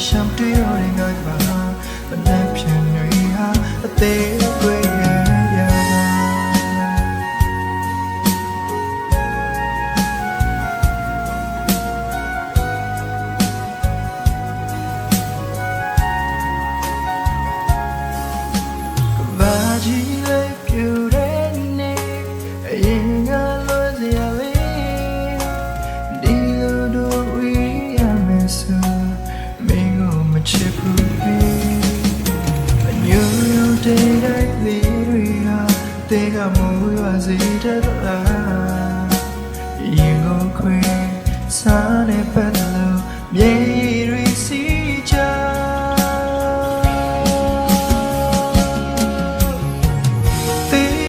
Sham to your ring I ba, but I'm pure ha, a day away. ကြီးလေးပြူတဲ့နေအရင်ကလွယ်စရာလေးဒီလိုတို့ဝီရမယ်ဆိုမင်းကိုမချစ်ဘူးပြီအညူတဲ့တိုင်းလေးတွေဟာတေကမူရစေတတ်လားရင်ကိုခွေစားတဲ့ပတ်